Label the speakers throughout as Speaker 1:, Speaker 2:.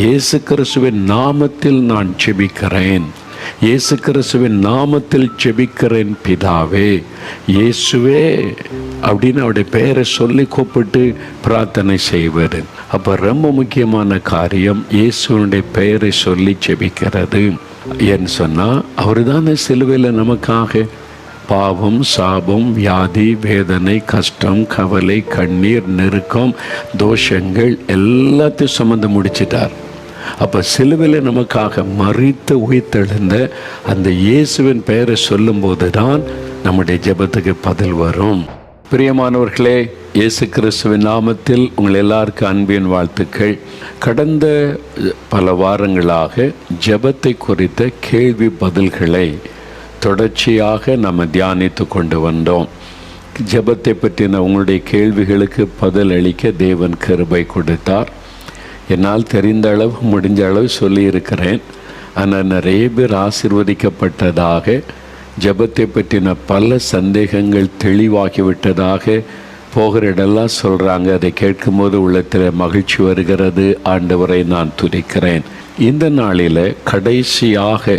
Speaker 1: இயேசு கிறிஸ்துவின் நாமத்தில் நான் செபிக்கிறேன் இயேசு கிறிஸ்துவின் நாமத்தில் செபிக்கிறேன் பிதாவே. இயேசுவே அப்படின்னு அவருடைய பெயரை சொல்லி கூப்பிட்டு பிரார்த்தனை செய்வது. அப்போ ரொம்ப முக்கியமான காரியம் இயேசுவனுடைய பெயரை சொல்லி செபிக்கிறது ஏன்னு சொன்னால் அவர் தானே சிலுவையில் நமக்காக பாவம் சாபம் வியாதி வேதனை கஷ்டம் கவலை கண்ணீர் நெருக்கம் தோஷங்கள் எல்லாத்தையும் சுமந்து முடிச்சிட்டார். அப்போ சிலுவையில் நமக்காக மறித்து உயிர்த்தெழுந்த அந்த இயேசுவின் பெயரை சொல்லும்போது தான் நம்முடைய ஜெபத்துக்கு பதில் வரும். பிரியமானவர்களே இயேசு கிறிஸ்துவின் நாமத்தில் உங்கள் எல்லாருக்கும் அன்பின் வாழ்த்துக்கள். கடந்த பல வாரங்களாக ஜெபத்தை குறித்த கேள்வி பதில்களை தொடர்ச்சியாக நம்ம தியானித்து கொண்டு வந்தோம். ஜெபத்தை பற்றின உங்களுடைய கேள்விகளுக்கு பதில் அளிக்க தேவன் கருபை கொடுத்தார். என்னால் தெரிந்த அளவு முடிஞ்ச அளவு சொல்லியிருக்கிறேன். ஆனால் நிறைய பேர் ஆசிர்வதிக்கப்பட்டதாக ஜெபத்தை பற்றின பல சந்தேகங்கள் தெளிவாகிவிட்டதாக போகிற இடெல்லாம் சொல்கிறாங்க அதை கேட்கும்போது உள்ளத்தில் மகிழ்ச்சி வருகிறது. ஆண்டவரை நான் துதிக்கிறேன். இந்த நாளில் கடைசியாக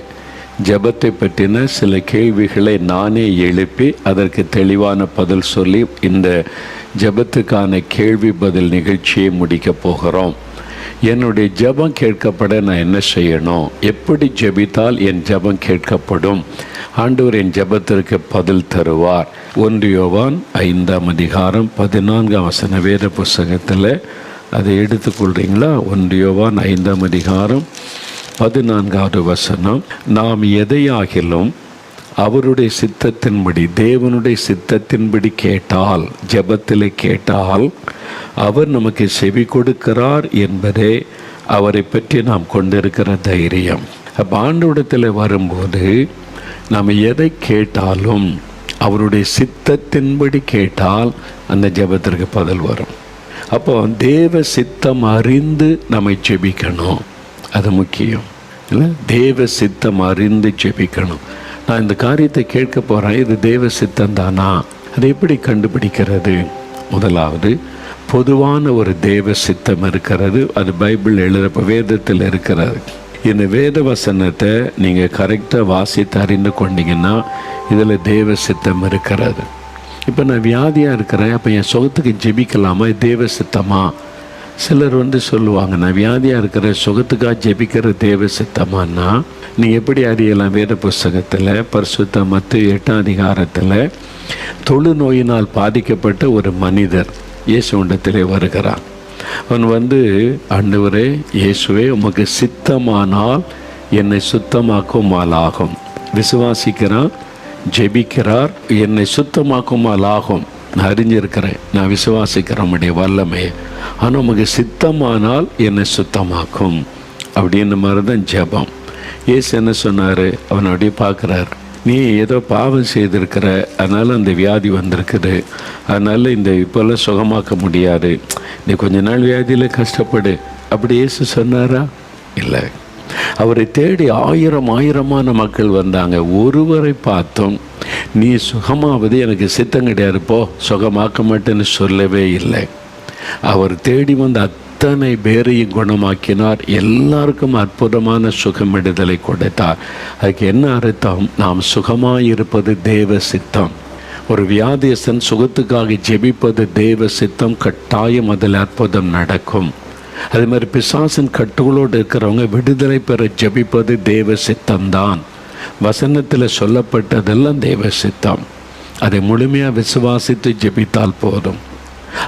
Speaker 1: ஜபத்தை பற்றின சில கேள்விகளை நானே எழுப்பி அதற்கு தெளிவான பதில் சொல்லி இந்த ஜெபத்துக்கான கேள்வி பதில் நிகழ்ச்சியை முடிக்கப் போகிறோம். என்னுடைய ஜெபம் கேட்கப்பட நான் என்ன செய்யணும்? எப்படி ஜெபித்தால் என் ஜெபம் கேட்கப்படும்? ஆண்டவர் என் ஜெபத்திற்கு பதில் தருவார். ஒன்று யோவான் ஐந்தாம் அதிகாரம் பதினான்காம் வசன வேத புஸ்தகத்தில் அதை எடுத்துக்கொள்கிறீங்களா ஒன்று யோவான் ஐந்தாம் அதிகாரம் பதினான்காவது வசனம் நாம் எதையாகிலும் அவருடைய சித்தத்தின்படி தேவனுடைய சித்தத்தின்படி கேட்டால் ஜெபத்தில் கேட்டால் அவர் நமக்கு செவி கொடுக்கிறார் என்பதே அவரை பற்றி நாம் கொண்டிருக்கிற தைரியம். அப்போ ஆண்டோடத்தில் வரும்போது நாம் எதை கேட்டாலும் அவருடைய சித்தத்தின்படி கேட்டால் அந்த ஜெபத்திற்கு பதில் வரும். அப்போ தேவ சித்தம் அறிந்து நம்மை ஜெபிக்கணும். அது முக்கியம். காரியத்தில் தேவ சித்தம் அறிந்து ஜெபிக்கணும். நான் இந்த காரியத்தை கேட்க போகிறேன் இது தேவ சித்தம் தானா? அதை எப்படி கண்டுபிடிக்கிறது? முதலாவது பொதுவான ஒரு தேவ சித்தம் இருக்கிறது. அது பைபிள் எழுத வேதத்தில் இருக்கிறது. இந்த வேத வசனத்தை நீங்கள் கரெக்டாக வாசித்து அறிந்து கொண்டீங்கன்னா இதில் தேவ சித்தம் இருக்கிறது. இப்போ நான் வியாதியாக இருக்கிறேன். அப்போ என் சுகத்துக்கு ஜெபிக்கலாமா? தேவ சித்தமாக சிலர் வந்து சொல்லுவாங்க நான் வியாதியாக இருக்கிற சுகத்துக்காக ஜெபிக்கிற தேவ சித்தமானா? நீ எப்படி அறியலாம் வேத புஸ்தகத்தில் பரிசுத்த மத்து எட்டாம் அதிகாரத்தில்? தொழுநோயினால் பாதிக்கப்பட்ட ஒரு மனிதர் இயேசு உண்டத்திலே வருகிறான் அவன் வந்து ஆண்டவரே இயேசுவே உமக்கு சித்தமானால் என்னை சுத்தமாக்குமாலாகும். விசுவாசிக்கிறான் ஜெபிக்கிறார் என்னை சுத்தமாக்குமாலாகும். நான் அறிஞ்சிருக்கிறேன். நான் விசுவாசிக்கிறேன் உடைய வல்லமையை ஆனால் உமக்கு சித்தமானால் என்னை சுத்தமாக்கும். அப்படின்ற மாதிரி தான் ஜெபம். ஏசு என்ன சொன்னார்? அவன் அப்படியே பார்க்குறார். நீ ஏதோ பாவம் செய்திருக்கிற அதனால் அந்த வியாதி வந்திருக்குது. அதனால் இந்த இப்போல்லாம் சுகமாக்க முடியாது. நீ கொஞ்ச நாள் வியாதியில் கஷ்டப்படு. அப்படி ஏசு சொன்னாரா? இல்லை. அவரை தேடி ஆயிரம் ஆயிரமான மக்கள் வந்தாங்க. ஒருவரை பார்த்தோம் நீ சுகமாவது எனக்கு சித்தம் கிடையாது போ. சுகமாக்க மாட்டேன்னு சொல்லவே இல்லை. அவர் தேடி வந்த அத்தனை பேரையும் குணமாக்கினார். எல்லாருக்கும் அற்புதமான சுகமிடுதலை கொடுத்தார். அதுக்கு என்ன அர்த்தம்? நாம் சுகமாயிருப்பது தேவ சித்தம். ஒரு வியாதியஸ்தன் சுகத்துக்காக ஜெபிப்பது தேவ சித்தம். கட்டாயம் அதில் அற்புதம் நடக்கும். அதே மாதிரி பிசாசின் கட்டுகளோடு இருக்கிறவங்க விடுதலை பெற ஜெபிப்பது தேவ சித்தம்தான். வசனத்தில் சொல்லப்பட்டதெல்லாம் தேவ சித்தம். அதை முழுமையாக விசுவாசித்து ஜெபித்தால் போதும்.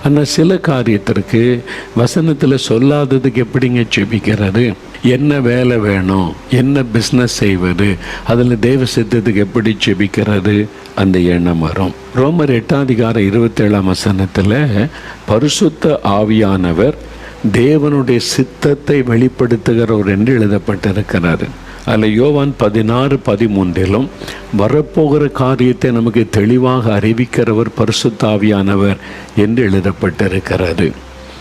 Speaker 1: ஆனால் சில காரியத்திற்கு வசனத்தில் சொல்லாததுக்கு எப்படிங்க ஜெபிக்கிறது? என்ன வேலை வேணும்? என்ன பிஸ்னஸ் செய்வது? அதில் தேவ சித்தத்துக்கு எப்படி ஜெபிக்கிறது? அந்த எண்ணம் வரும். ரோமர் எட்டாம் அதிகாரம் இருபத்தேழாம் வசனத்தில் பரிசுத்த ஆவியானவர் தேவனுடைய சித்தத்தை வெளிப்படுத்துகிறவர் என்று எழுதப்பட்டிருக்கிறார் அதில் யோவான் பதினாறு பதிமூன்றிலும் வரப்போகிற காரியத்தை நமக்கு தெளிவாக அறிவிக்கிறவர் பரிசுத்தாவியானவர் என்று எழுதப்பட்டிருக்கிறது.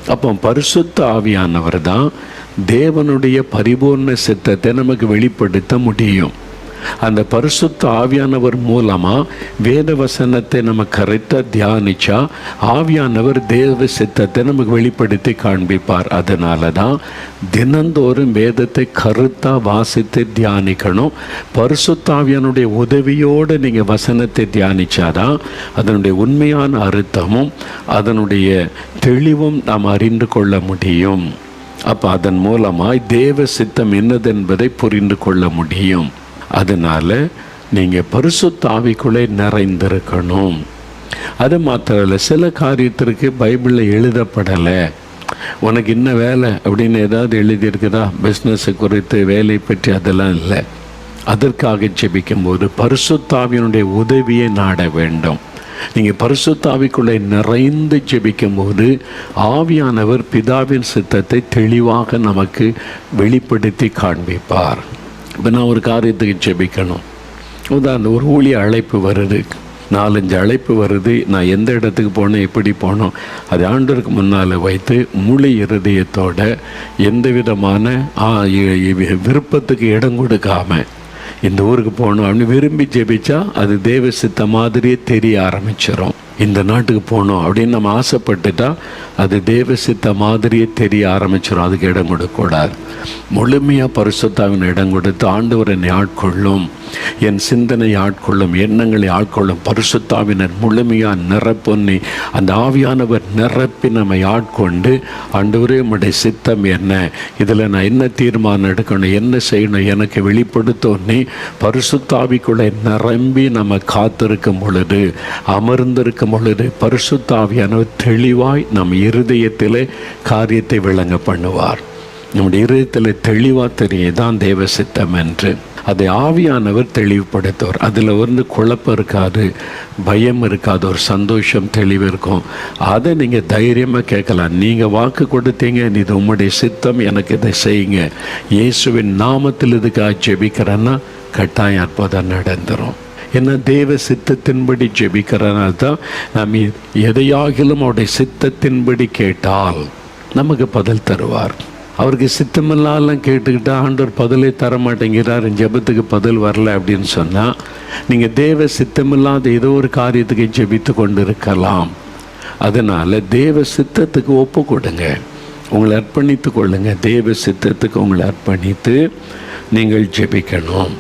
Speaker 1: அப்போ பரிசுத்த ஆவியானவர் தான் தேவனுடைய பரிபூர்ண சித்தத்தை நமக்கு வெளிப்படுத்த முடியும். அந்த பரிசுத்த ஆவியானவர் மூலமா வேத வசனத்தை நம்ம கரெக்டாக தியானிச்சா ஆவியானவர் தேவ சித்தத்தை நமக்கு வெளிப்படுத்தி காண்பிப்பார். அதனால தான் தினந்தோறும் வேதத்தை கருத்தாக வாசித்து தியானிக்கணும். பரிசுத்தாவியானுடைய உதவியோடு நீங்கள் வசனத்தை தியானிச்சாதான் அதனுடைய உண்மையான அர்த்தமும் அதனுடைய தெளிவும் நாம் அறிந்து கொள்ள முடியும். அப்போ அதன் மூலமாய் தேவ சித்தம் என்னதென்பதை புரிந்து கொள்ள முடியும். அதனால் நீங்கள் பரிசு தாவிக்குள்ளே நிறைந்திருக்கணும். அது மாத்திரம் இல்லை சில காரியத்திற்கு பைபிளில் எழுதப்படலை. உனக்கு என்ன வேலை அப்படின்னு ஏதாவது எழுதியிருக்குதா? பிஸ்னஸை குறித்து வேலை பற்றி அதெல்லாம் இல்லை. அதற்காக ஜெபிக்கும்போது பரிசுத்தாவியனுடைய உதவியை நாட வேண்டும். நீங்கள் பரிசுத்தாவிக்குள்ளே நிறைந்து ஜெபிக்கும்போது ஆவியானவர் பிதாவின் சித்தத்தை தெளிவாக நமக்கு வெளிப்படுத்தி காண்பிப்பார். இப்போ நான் ஒரு காரியத்துக்கு ஜெபிக்கணும். உதாரணம் ஒரு ஊழிய அழைப்பு வருது. நாலஞ்சு அழைப்பு வருது. நான் எந்த இடத்துக்கு போனேன் எப்படி போனோம் அது ஆண்டருக்கு முன்னால் வைத்து முழு இருதயத்தோட எந்த விதமான விருப்பத்துக்கு இடம் கொடுக்காம இந்த ஊருக்கு போகணும் அப்படின்னு விரும்பி ஜெபிச்சா அது தேவ சித்த மாதிரியே தெரிய ஆரம்பிச்சிடும் இந்த நாட்டுக்கு போகணும் அப்படின்னு நம்ம ஆசைப்பட்டுட்டா அது தேவ சித்த மாதிரியே தெரிய ஆரம்பிச்சிடும் அதுக்கு இடம் கொடுக்கக்கூடாது. முழுமையாக பரிசுத்தாவின் இடம் கொடுத்து ஆண்டவர் என்னை ஆட்கொள்ளும். என் சிந்தனை ஆட்கொள்ளும். எண்ணங்களை ஆட்கொள்ளும். பரிசுத்தாவினர் முழுமையாக நிரப்பொன்னி அந்த ஆவியானவர் நிரப்பி நம்மை ஆட்கொண்டு ஆண்டவரே உம்முடைய சித்தம் என்ன? இதில் நான் என்ன தீர்மானம் எடுக்கணும்? என்ன செய்யணும்? எனக்கு வெளிப்படுத்தோன்னே பரிசுத்தாவிக்குள்ளே நிரம்பி நம்ம காத்திருக்கும் பொழுது அமர்ந்திருக்கும் பொழுது பரிசுத்தாவியானவர் தெளிவாய் நம் இருதயத்தில் காரியத்தை விளங்க பண்ணுவார். நம்முடைய இருதயத்தில் தெளிவாக தெரியும் தான் தேவ சித்தம் என்று. அதை ஆவியானவர் தெளிவுபடுத்துவார். அதில் வந்து குழப்பம் இருக்காது பயம் இருக்காது ஒரு சந்தோஷம் தெளிவு இருக்கும். அதை நீங்கள் தைரியமாக கேட்கலாம். நீங்கள் வாக்கு கொடுத்தீங்க இது உம்முடைய சித்தம் எனக்கு இதை செய்யுங்க. இயேசுவின் நாமத்தில் இதுக்காக ஜெபிக்கிறேன்னா கட்டாயம் அற்புதம் நடந்துரும். ஏன்னா தேவ சித்தத்தின்படி ஜெபிக்கிறனால தான் நாம் எதையாகிலும் அவருடைய சித்தத்தின்படி கேட்டால் நமக்கு பதில் தருவார். அவருக்கு சித்தமில்லாலாம் கேட்டுக்கிட்டால் ஆண்டவர் பதிலே தர மாட்டேங்கிறார் ஜபத்துக்கு ஜெபத்துக்கு பதில் வரல அப்படின்னு சொன்னால் நீங்கள் தேவ சித்தமில்லாத ஏதோ ஒரு காரியத்துக்கு ஜெபித்து கொண்டு இருக்கலாம் அதனால் தேவ சித்தத்துக்கு ஒப்பு கொடுங்க. உங்களை அர்ப்பணித்து கொள்ளுங்க. தேவ சித்தத்துக்கு உங்களை அர்ப்பணித்து நீங்கள் ஜெபிக்கணும்.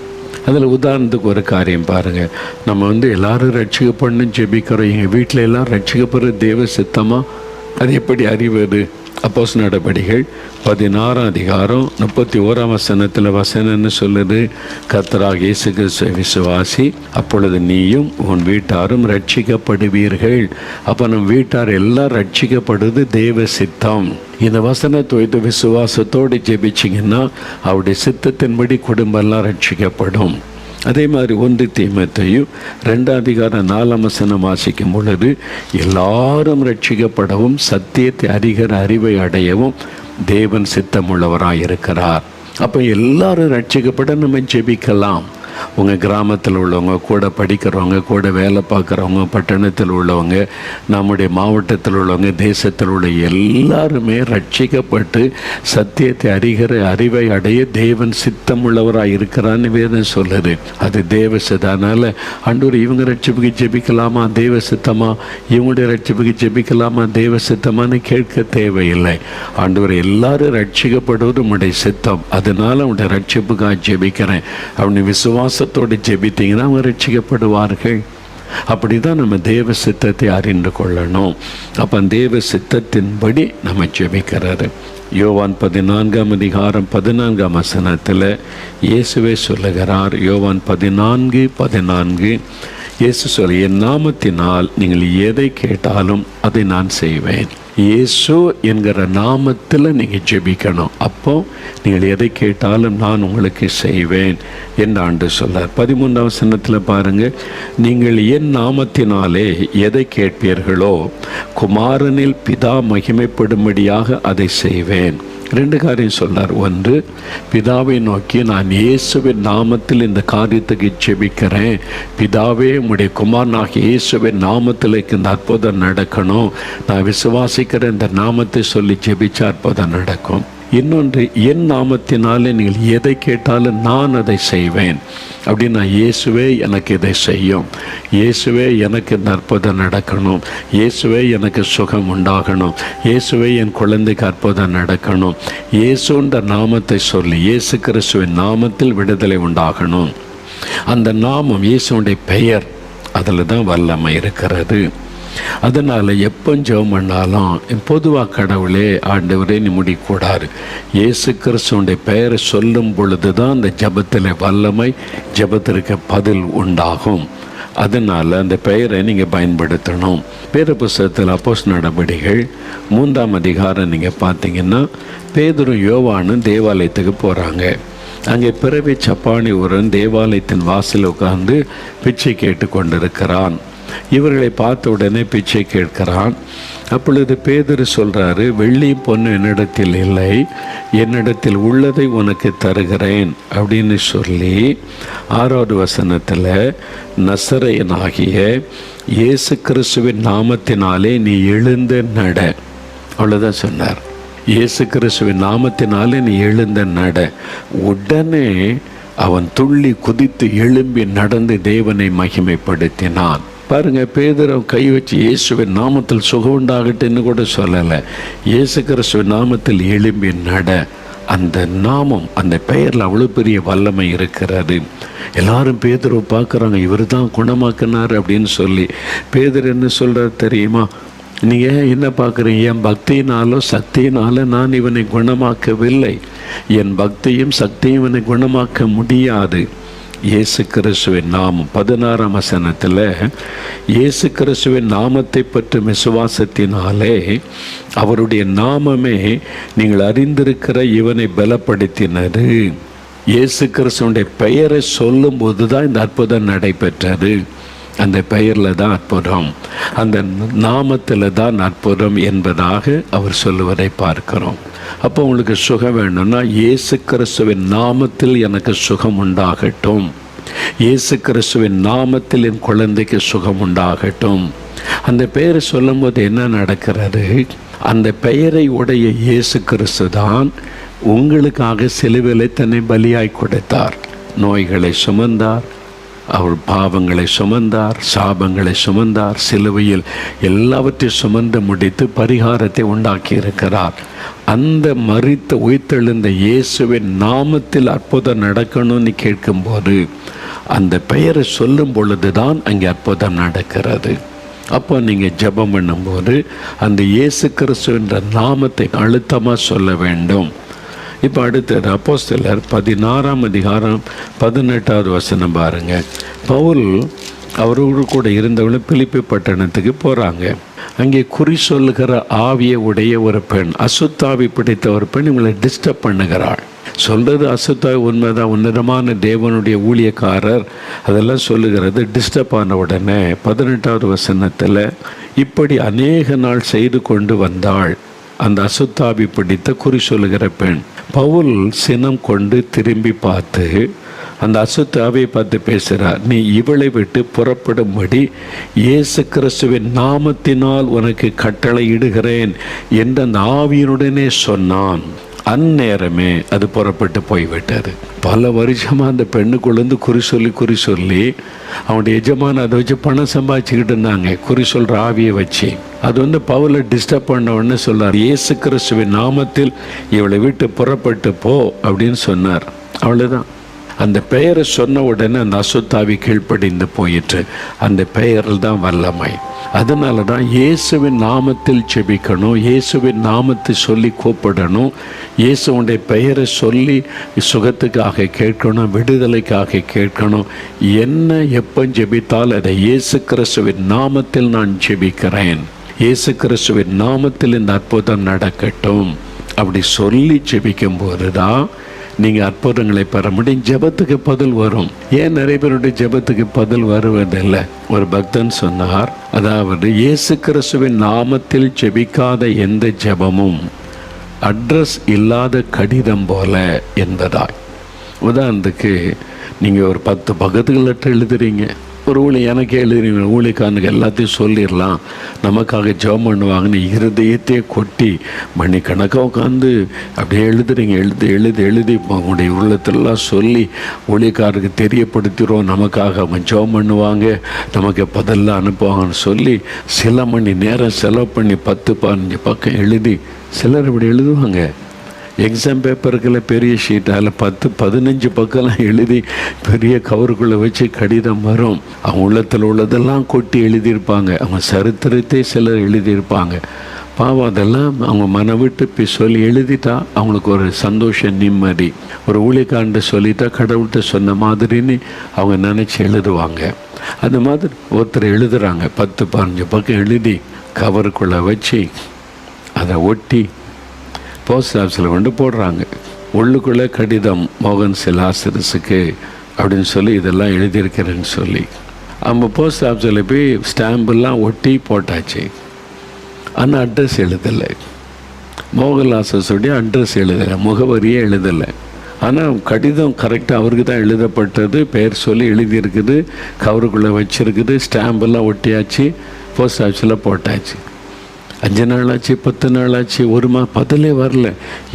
Speaker 1: அதில் உதாரணத்துக்கு ஒரு காரியம் பாருங்கள் நம்ம வந்து எல்லாரும் ரட்சிக்கப்படணும் ஜெபிக்கிறோம். எங்கள் வீட்டில் எல்லாம் ரட்சிக்கப்படுற தேவ சித்தமாக அது எப்படி அறிவது? அப்போஸ் நடபடிகள் பதினாறாம் அதிகாரம் முப்பத்தி ஓராம் வசனத்தில் வசனம்னு சொல்லுது. கத்தராக இயேசு கிறிஸ்துவை விசுவாசி அப்பொழுது நீயும் உன் வீட்டாரும் ரட்சிக்கப்படுவீர்கள் அப்போ நம் வீட்டார் எல்லாம் ரட்சிக்கப்படுது தேவ சித்தம். இந்த வசனத்தை வைத்து விசுவாசத்தோடு ஜெபிச்சிங்கன்னா அவருடைய சித்தத்தின்படி குடும்பம்லாம் ரட்சிக்கப்படும் அதே மாதிரி ஒன்று தீமத்தையும் ரெண்டாம் அதிகாரம் நாலாம் வசனம் வாசிக்கும் பொழுது எல்லாரும் ரட்சிக்கப்படவும் சத்தியத்தை அறிகிற அறிவை அடையவும் தேவன் சித்தமுள்ளவராக இருக்கிறார் அப்போ எல்லாரும் ரட்சிக்கப்பட நம்ம ஜெபிக்கலாம். உங்கள் கிராமத்தில் உள்ளவங்க கூட படிக்கிறவங்க கூட வேலை பார்க்குறவங்க பட்டணத்தில் உள்ளவங்க நம்முடைய மாவட்டத்தில் உள்ளவங்க தேசத்தில் உள்ள எல்லாருமே ரட்சிக்கப்பட்டு சத்தியத்தை அறிகிற அறிவை அடைய தேவன் சித்தம் உள்ளவராக இருக்கிறான்னு வேதம் சொல்லுது. அது தேவ சித்தானால அண்டூர் இவங்க ரட்சிப்புக்கு ஜெபிக்கலாமா? தேவ சித்தமா? இவங்களுடைய ரட்சிப்புக்கு ஜெபிக்கலாமா? தேவ சித்தமான்னு கேட்க தேவையில்லை. ஆண்டவர் எல்லாரும் ரட்சிக்கப்படுவது உங்களுடைய சித்தம். அதனால உங்களுடைய ரட்சிப்புக்காக ஜெபிக்கிறேன். அவனை விசுவாசத்தோடு ஜெபித்தீங்கன்னா அவங்க ரட்சிக்கப்படுவார்கள். அப்படி தான் நம்ம தேவ சித்தத்தை அறிந்து கொள்ளணும். அப்போ தேவ சித்தத்தின்படி நம்ம ஜெபிக்கிறாரு யோவான் பதினான்காம் அதிகாரம் பதினான்காம் வசனத்தில் இயேசுவே சொல்லுகிறார். யோவான் பதினான்கு பதினான்கு. இயேசு சொல்ல என் நாமத்தினால் நீங்கள் எதை கேட்டாலும் அதை நான் செய்வேன். இயேசு என்கிற நாமத்தில் நீங்கள் ஜெபிக்கணும். அப்போ நீங்கள் எதை கேட்டாலும் நான் உங்களுக்கு செய்வேன் என்று ஆண்டு சொல்ல பதிமூன்றாம் வசனத்தில் பாருங்கள் நீங்கள் என் நாமத்தினாலே எதை கேட்பீர்களோ குமாரனில் பிதா மகிமைப்படும்படியாக அதை செய்வேன். ரெண்டு காரியம் சொன்னார். ஒன்று பிதாவை நோக்கி நான் இயேசுவின் நாமத்தில் இந்த காரியத்துக்கு ஜெபிக்கிறேன் பிதாவே உடைய குமாரனாக இயேசுவின் நாமத்தில் இந்த அற்புதம் நடக்கணும். நான் விசுவாசிக்கிற இந்த நாமத்தை சொல்லி ஜெபிச்சா அற்புதம் நடக்கும். இன்னொன்று என் நாமத்தினாலே நீங்கள் எதை கேட்டாலும் நான் அதை செய்வேன். அப்படின்னா இயேசுவே எனக்கு இதை செய்யும். இயேசுவே எனக்கு அற்புதம் நடக்கணும். இயேசுவே எனக்கு சுகம் உண்டாகணும். இயேசுவே என் குழந்தைக்கு அற்புதம் நடக்கணும். இயேசுன்ற நாமத்தை சொல்லி இயேசு கிறிஸ்துவின் நாமத்தில் விடுதலை உண்டாகணும். அந்த நாமம் இயேசுடைய பெயர். அதில் தான் வல்லமை இருக்கிறது. அதனால் எப்போ ஜெபம் பண்ணாலும் பொதுவாக கடவுளே ஆண்டவரே நீ முடிக்கூடாது இயேசு கிறிஸ்துவனுடைய பெயரை சொல்லும் பொழுது தான் அந்த ஜபத்தில் வல்லமை ஜபத்திற்கு பதில் உண்டாகும். அதனால் அந்த பெயரை நீங்கள் பயன்படுத்தணும். பேர புஸ்தகத்தில் அப்போஸ் நடவடிக்கைகள் மூன்றாம் அதிகாரம் நீங்கள் பார்த்தீங்கன்னா பேதரும் யோவானும் தேவாலயத்துக்கு போகிறாங்க அங்கே பிறவி சப்பானி ஒருவன் தேவாலயத்தின் வாசலில் உட்கார்ந்து பிச்சை கேட்டு கொண்டிருக்கிறான் இவர்களை பார்த்த உடனே பிச்சை கேட்கிறான். அப்பொழுது பேதர் சொல்றாரு வெள்ளி பொண்ணு என்னிடத்தில் இல்லை. என்னிடத்தில் உள்ளதை உனக்கு தருகிறேன் அப்படின்னு சொல்லி ஆறாவது வசனத்தில் நசரையனாகிய இயேசு கிறிஸ்துவின் நாமத்தினாலே நீ எழுந்து நட. அவ்வளோதான் சொன்னார். இயேசு கிறிஸ்துவின் நாமத்தினாலே நீ எழுந்த நட. உடனே அவன் துள்ளி குதித்து எழும்பி நடந்து தேவனை மகிமைப்படுத்தினான். பாருங்க பேதரம் கை வச்சு இயேசுவின் நாமத்தில் சுகம் உண்டாகட்டுன்னு கூட சொல்லலை. இயேசு கிறிஸ்துவின் நாமத்தில் எழும்பி நட. அந்த நாமம் அந்த பெயரில் அவ்வளோ பெரிய வல்லமை இருக்கிறது. எல்லாரும் பேதரை பார்க்குறாங்க இவர் தான் குணமாக்கினார் அப்படின்னு சொல்லி. பேதர் என்ன சொல்கிறார் தெரியுமா? நீங்கள் என்ன பார்க்குறீங்க என் பக்தியினாலோ சக்தியினாலோ நான் இவனை குணமாக்கவில்லை. என் பக்தியும் சக்தியும் இவனை குணமாக்க முடியாது. இயேசு கிறிஸ்துவின் நாமம். பதினாறாம் வசனத்தில் இயேசு கிறிஸ்துவின் நாமத்தை பற்றி விசுவாசத்தினாலே அவருடைய நாமமே நீங்கள் அறிந்திருக்கிற இவனை பலப்படுத்தினது. இயேசு கிறிஸ்துவனுடைய பெயரை சொல்லும்போது தான் இந்த அற்புதம் நடைபெற்றது. அந்த பெயரில் தான் அற்புதம். அந்த நாமத்தில் தான் அற்புதம் என்பதாக அவர் சொல்லுவதை பார்க்கிறோம். அப்போ உங்களுக்கு சுகம் வேணும்னா இயேசு கிறிஸ்துவின் நாமத்தில் எனக்கு சுகம் உண்டாகட்டும். இயேசு கிறிஸ்துவின் நாமத்தில் என் குழந்தைக்கு சுகம் உண்டாகட்டும். அந்த பெயரை சொல்லும்போது என்ன நடக்கிறது? அந்த பெயரை உடைய இயேசு கிறிஸ்து தான் உங்களுக்காக சிலுவிலை தன்னை பலியாய் கொடுத்தார். நோய்களை சுமந்தார் அவர் பாவங்களை சுமந்தார் சாபங்களை சுமந்தார் சிலுவையில் எல்லாவற்றையும் சுமந்து முடித்து பரிகாரத்தை உண்டாக்கி இருக்கிறார் அந்த மறித்த உயிர்த்தெழுந்த இயேசுவின் நாமத்தில் அற்புதம் நடக்கணும்னு கேட்கும்போது அந்த பெயரை சொல்லும் பொழுது தான் அங்கே அற்புதம் நடக்கிறது. அப்போ நீங்கள் ஜெபம் பண்ணும்போது அந்த இயேசு கிறிஸ்துவின்ற நாமத்தை அழுத்தமாக சொல்ல வேண்டும். இப்போ அடுத்தது அப்போஸ்தலர் பதினாறாம் அதிகாரம் பதினெட்டாவது வசனம் பாருங்க. பவுல் அவரோடு கூட இருந்தவங்களும் பிலிப்பி பட்டணத்துக்கு போகிறாங்க அங்கே குறி சொல்லுகிற ஆவியை உடைய ஒரு பெண் அசுத்தாவி பிடித்த ஒரு பெண் இவங்களை டிஸ்டர்ப் பண்ணுகிறாள். சொல்கிறது அசுத்தாவி உண்மைதான் உன்னதமான தேவனுடைய ஊழியக்காரர். அதெல்லாம் சொல்லுகிறது டிஸ்டர்ப் ஆன உடனே பதினெட்டாவது வசனத்தில் இப்படி அநேக நாள் செய்து கொண்டு வந்தாள். அந்த அசுத்தாபி பிடித்த குறி சொல்லுகிற பெண். பவுல் சினம் கொண்டு திரும்பி பார்த்து அந்த அசுத்தாவை பார்த்து பேசுகிறார் நீ இவளை விட்டு புறப்படும்படி இயேசு கிறிஸ்துவின் நாமத்தினால் உனக்கு கட்டளை இடுகிறேன் என்று அந்த ஆவியனுடனே சொன்னான். அந்நேரமே அது புறப்பட்டு போய்விட்டது. பல வருஷமாக அந்த பெண்ணுக்குள்ளேருந்து குறி சொல்லி குறி சொல்லி அவனுடைய எஜமான அதை வச்சு பணம் சம்பாதிச்சுக்கிட்டு இருந்தாங்க. குறி சொல்கிற ஆவியை வச்சு. அது வந்து பவுலை டிஸ்டர்ப் பண்ண சொன்னார் இயேசு கிறிஸ்துவின் நாமத்தில் இவளை விட்டு புறப்பட்டு போ அப்படின்னு சொன்னார். அவ்வளோதான் அந்த பெயரை சொன்ன உடனே அந்த அசுத்தாவி கீழ்ப்படிந்து போயிட்டு அந்த பெயரில் தான் வல்லமை. அதனால தான் இயேசுவின் நாமத்தில் செபிக்கணும் இயேசுவின் நாமத்தை சொல்லி கூப்பிடணும் இயேசுடைய பெயரை சொல்லி சுகத்துக்காக கேட்கணும் விடுதலைக்காக கேட்கணும். என்ன எப்போ ஜெபித்தால் அதை இயேசு கிறிஸ்துவின் நாமத்தில் நான் ஜெபிக்கிறேன். இயேசு கிறிஸ்துவின் நாமத்தில் இந்த அற்புதம் நடக்கட்டும். அப்படி சொல்லி ஜெபிக்கும் போது தான் நீங்கள் அற்புதங்களை பெற முடியும். ஜெபத்துக்கு பதில் வரும். ஏன் நிறைய பேருடைய ஜெபத்துக்கு பதில் வருவதில்லை? ஒரு பக்தன் சொன்னார் அதாவது இயேசு கிறிஸ்துவின் நாமத்தில் ஜெபிக்காத எந்த ஜெபமும் அட்ரஸ் இல்லாத கடிதம் போல என்பதாய். உதாரணத்துக்கு நீங்கள் ஒரு பத்து பக்கத்துக்கு லெட்டர் எழுதுறீங்க. ஒரு ஊழி எனக்கு எழுதி ஊழிக்காரனுக்கு எல்லாத்தையும் சொல்லிடலாம். நமக்காக ஜெபம் பண்ணுவாங்கன்னு இருதயத்தையே கொட்டி மணிக்கணக்காக உட்காந்து அப்படியே எழுதுறீங்க எழுதி எழுதி எழுதி உங்களுடைய உள்ளத்தெல்லாம் சொல்லி ஊழியக்காரருக்கு தெரியப்படுத்திடுவோம் நமக்காக அவங்க ஜெபம் பண்ணுவாங்க நமக்கு பதிலாக அனுப்புவாங்கன்னு சொல்லி சில மணி நேரம் செலவு பண்ணி பத்து பதினஞ்சு பக்கம் எழுதி சிலர் இப்படி எழுதுவாங்க. எக்ஸாம் பேப்பருக்குள்ள பெரிய ஷீட் அதில் பத்து பதினஞ்சு பக்கம்லாம் எழுதி பெரிய கவருக்குள்ளே வச்சு கடிதம் வரும். அவங்க உள்ளத்தில் உள்ளதெல்லாம் கொட்டி எழுதியிருப்பாங்க. அவங்க சரித்திரத்தை சிலர் எழுதியிருப்பாங்க. பாவம் அதெல்லாம் அவங்க மன விட்டு இப்போ சொல்லி எழுதிட்டா அவங்களுக்கு ஒரு சந்தோஷம் நிம்மதி. ஒரு ஊழியக்காரன்ட்ட சொல்லிட்டா கடவுள்கிட்ட சொன்ன மாதிரின்னு அவங்க நினச்சி எழுதுவாங்க. அந்த மாதிரி ஒருத்தர் எழுதுகிறாங்க பத்து பதினஞ்சு பக்கம் எழுதி கவருக்குள்ளே வச்சு அதை ஒட்டி போஸ்ட் ஆஃபீஸில் கொண்டு போடுறாங்க. உள்ளுக்குள்ளே கடிதம் மோகன் சிலாசரஸுக்கு அப்படின்னு சொல்லி இதெல்லாம் எழுதியிருக்கிறேன்னு சொல்லி. நம்ம போஸ்ட் ஆஃபீஸில் போய் ஸ்டாம்பெல்லாம் ஒட்டி போட்டாச்சு. ஆனால் அட்ரஸ் எழுதலை. மோகன்லாசஸுடைய அட்ரஸ் எழுதலை முகவரியே எழுதலை. ஆனால் கடிதம் கரெக்டாக அவருக்கு தான் எழுதப்பட்டது பெயர் சொல்லி எழுதியிருக்குது கவருக்குள்ளே வச்சுருக்குது ஸ்டாம்பெல்லாம் ஒட்டியாச்சு போஸ்ட் ஆஃபீஸில் போட்டாச்சு. அஞ்சு நாள் ஆச்சு பத்து நாள் ஆச்சு ஒரு மா பதிலே வரல.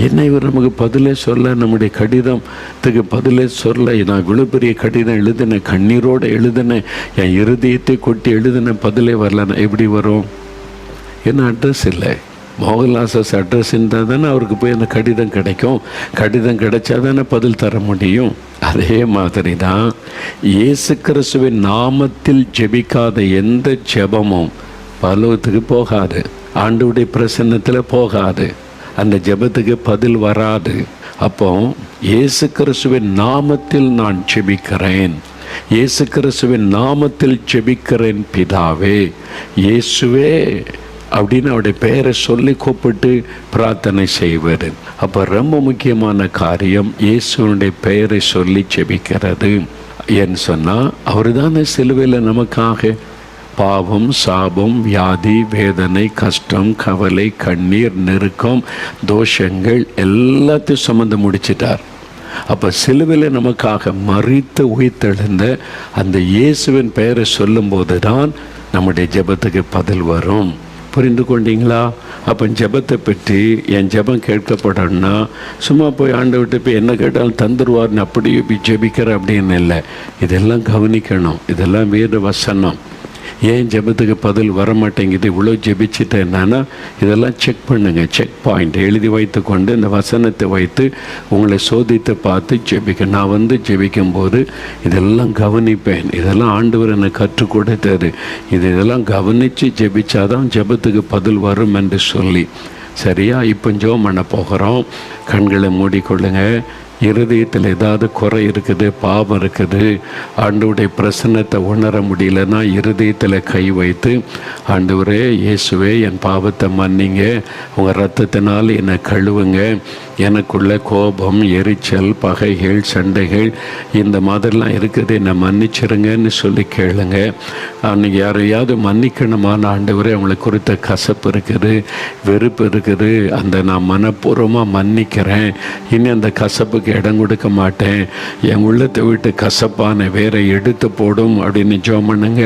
Speaker 1: என்ன இவர் நமக்கு பதிலே சொல்ல நம்முடைய கடிதத்துக்கு பதிலே சொல்ல நான் இவ்வளோ பெரிய கடிதம் எழுதினேன் கண்ணீரோடு எழுதினேன் என் இருதயத்தை கொட்டி எழுதினேன் பதிலே வரலன்னா எப்படி வரும்? என்ன அட்ரஸ் இல்லை. மோகன்லாசஸ் அட்ரஸ் இருந்தால் தானே அவருக்கு போய் அந்த கடிதம் கிடைக்கும். கடிதம் கிடைச்சா தானே பதில் தர முடியும். அதே மாதிரி தான் இயேசு கிறிஸ்துவின் நாமத்தில் ஜெபிக்காத எந்த ஜெபமும் பலவத்துக்கு போகாது. ஆண்டுடைய பிரசன்னத்தில் போகாது. அந்த ஜெபத்துக்கு பதில் வராது. அப்போ இயேசு கிறிஸ்துவின் நாமத்தில் நான் ஜெபிக்கிறேன். இயேசு கிறிஸ்துவின் நாமத்தில் ஜெபிக்கிறேன் பிதாவே. இயேசுவே அப்படின்னு அவருடைய பெயரை சொல்லி கூப்பிட்டு பிரார்த்தனை செய்வார் அப்போ ரொம்ப முக்கியமான காரியம் இயேசுவனுடைய பெயரை சொல்லி ஜெபிக்கிறது. ஏன்னு சொன்னால் அவர் தானே சிலுவையில் நமக்காக பாவம் சாபம் வியாதி வேதனை கஷ்டம் கவலை கண்ணீர் நெருக்கம் தோஷங்கள் எல்லாத்தையும் சுமந்து முடிச்சிட்டார். அப்போ சிலுவையில் நமக்காக மறித்து உயிர்த்தெழுந்த அந்த இயேசுவின் பெயரை சொல்லும்போது தான் நம்முடைய ஜெபத்துக்கு பதில் வரும். புரிந்து கொண்டீங்களா? அப்போ ஜெபத்தை பற்றி என் ஜெபம் கேட்கப்படணும்னா சும்மா போய் ஆண்டு விட்டு போய் என்ன கேட்டாலும் தந்துருவார்னு அப்படியே போய் ஜெபிக்கிற அப்படின்னு இல்லை. இதெல்லாம் கவனிக்கணும். இதெல்லாம் வேறு வசனம். ஏன் ஜெபத்துக்கு பதில் வர மாட்டேங்குது இவ்வளோ ஜெபிச்சுட்டேன் என்னன்னா இதெல்லாம் செக் பண்ணுங்க செக் பாயிண்ட் எழுதி வைத்து கொண்டு இந்த வசனத்தை வைத்து உங்களை சோதித்து பார்த்து ஜெபிக்க. நான் வந்து ஜெபிக்கும்போது இதெல்லாம் கவனிப்பேன். இதெல்லாம் ஆண்டவர் எனக்கு கற்றுக் கொடுத்தது இது இதெல்லாம் கவனித்து ஜெபிச்சாதான் ஜெபத்துக்கு பதில் வரும் என்று சொல்லி. சரியா? இப்போ ஜோம் பண்ண போகிறோம். கண்களை மூடிக்கொள்ளுங்க. இருதயத்தில் ஏதாவது குறை இருக்குது பாவம் இருக்குது ஆண்டவருடைய பிரசன்னத்தை உணர முடியலன்னா இருதயத்தில் கை வைத்து ஆண்டவரே இயேசுவே என் பாவத்தை மன்னிங்க உங்கள் ரத்தத்தினால் என்னை கழுவுங்க எனக்குள்ள கோபம் எரிச்சல் பகைகள் சண்டைகள் இந்த மாதிரிலாம் இருக்குது. என்னை மன்னிச்சிருங்கன்னு சொல்லி கேளுங்க. அன்றைக்கி யாரையாவது மன்னிக்கணுமான ஆண்டவரே அவங்களை குறித்த கசப்பு இருக்குது வெறுப்பு இருக்குது. அந்த நான் மனப்பூர்வமாக மன்னிக்கிறேன். இனி அந்த கசப்புக்கு இடம் கொடுக்க மாட்டேன். என் உள்ளத்தை விட்டு கசப்பான வேற எடுத்து போடும் அப்படின்னு ஜோம் பண்ணுங்க.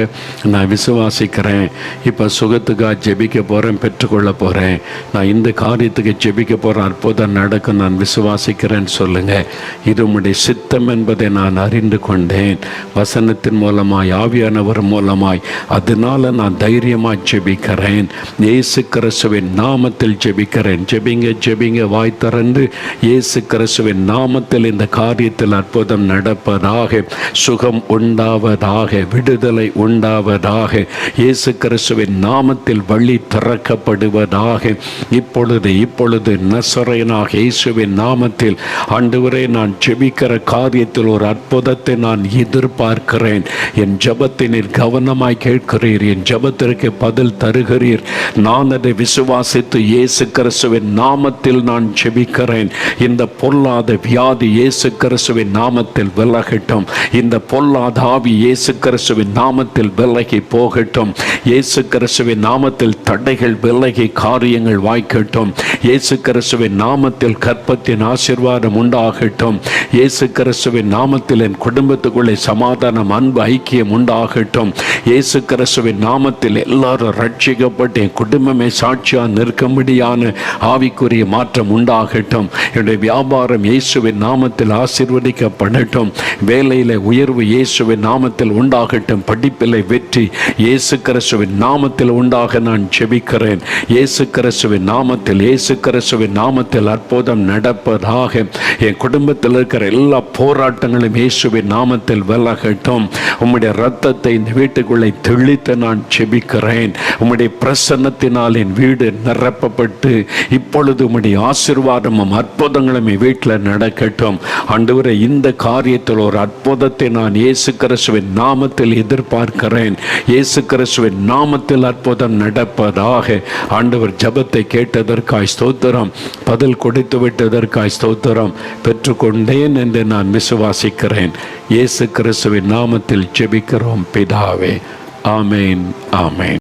Speaker 1: நான் விசுவாசிக்கிறேன். இப்போ சுகத்துக்காக ஜெபிக்க போகிறேன் பெற்றுக்கொள்ள போகிறேன் நான் இந்த காரியத்துக்கு ஜெபிக்க போகிறேன் அற்புதம் நடக்கும். நான் விசுவாசிக்கிறேன்னு சொல்லுங்க. இது உம்முடைய சித்தம் என்பதை நான் அறிந்து கொண்டேன். வசனத்தின் மூலமாய் ஆவியானவர் மூலமாய் அதனால நான் தைரியமாக ஜெபிக்கிறேன். இயேசு கிறிஸ்துவின் நாமத்தில் ஜெபிக்கிறேன். ஜெபிங்க ஜெபிங்க வாய் திறந்து இயேசு கிறிஸ்துவின் நாமத்தில் இந்த காரியத்தில் அற்புதம் நடப்பதாக சுகம் உண்டாவதாக விடுதலை உண்டாவதாக இயேசு கிறிஸ்துவின் நாமத்தில் வழி திறக்கப்படுவதாக இப்பொழுது இப்பொழுது நசரையனாக இயேசுவின் நாமத்தில் ஆண்டவரே நான் ஜெபிக்கிற காரியத்தில் ஒரு அற்புதத்தை நான் எதிர்பார்க்கிறேன். என் ஜபத்தை நீர் கவனமாய் கேட்கிறீர் என் ஜெபத்திற்கு பதில் தருகிறீர். நான் அதை விசுவாசித்து இயேசு கிறிஸ்துவின் நாமத்தில் நான் ஜெபிக்கிறேன். இந்த பொல்லாத வியாதி இயேசு கிறிஸ்துவின் நாமத்தில் விலகட்டும். இந்த பொல்லாத ஆவி இயேசு கிறிஸ்துவின் நாமத்தில் விலகி போகட்டும். இயேசு கிறிஸ்துவின் நாமத்தில் தடைகள் விலகி காரியங்கள் வாய்க்கட்டும். இயேசு கிறிஸ்துவின் நாமத்தில் கற்பத்தின் ஆசீர்வாதம் உண்டாகட்டும். இயேசு கிறிஸ்துவின் நாமத்தில் என் குடும்பத்துக்குள்ளே சமாதானம் அன்பு ஐக்கியம் உண்டாகட்டும். இயேசு கிறிஸ்துவின் நாமத்தில் எல்லாரும் ரட்சிக்கப்பட்டு என் குடும்பமே சாட்சியாக நிற்கும்படியான ஆவிக்குரிய மாற்றம் உண்டாகட்டும். என்னுடைய வியாபாரம் இயேசுவின் நாமத்தில் ஆசிர்வதிக்கப்படட்டும். வேலையில் உயர்வு இயேசுவின் நாமத்தில் உண்டாகட்டும். படிப்பில் வெற்றி இயேசு கிறிஸ்துவின் நாமத்தில் உண்டாக நான் செபிக்கிறேன் இயேசு கிறிஸ்துவின் நாமத்தில் இயேசு கிறிஸ்துவின் நாமத்தில் அற்புதம் நடப்பதாக என் குடும்பத்தில் இருக்கிற எல்லா போராட்டங்களும் இயேசுவின் நாமத்தில் விலகட்டும். உம்முடைய ரத்தத்தை இந்த வீட்டுக்குள்ளே தெளித்து நான் செபிக்கிறேன். உம்முடைய பிரசன்னத்தினால் என் வீடு நிரப்பப்பட்டு இப்பொழுது உம்முடைய ஆசீர்வாதமும் அற்புதங்களும் என் வீட்டில் நடக்கட்டும். அன்றுவரை இந்த காரியத்தில் ஒரு அற்புதத்தை நான் இயேசு கிறிஸ்துவின் நாமத்தில் எதிர்பார்க்கிறேன். இயேசு கிறிஸ்துவின் நாமத்தில் அற்புதம் நடப்பதாக ஆண்டவர் ஜெபத்தை கேட்டதற்காய் ஸ்தோத்திரம். பதில் கொடுத்து கொடுத்து விட்டதற்காய் ஸ்தோத்திரம் பெற்றுக்கொண்டேன் என்று நான் விசுவாசிக்கிறேன். இயேசு கிறிஸ்துவின் நாமத்தில் ஜெபிக்கிறோம் பிதாவே. ஆமேன் ஆமேன்.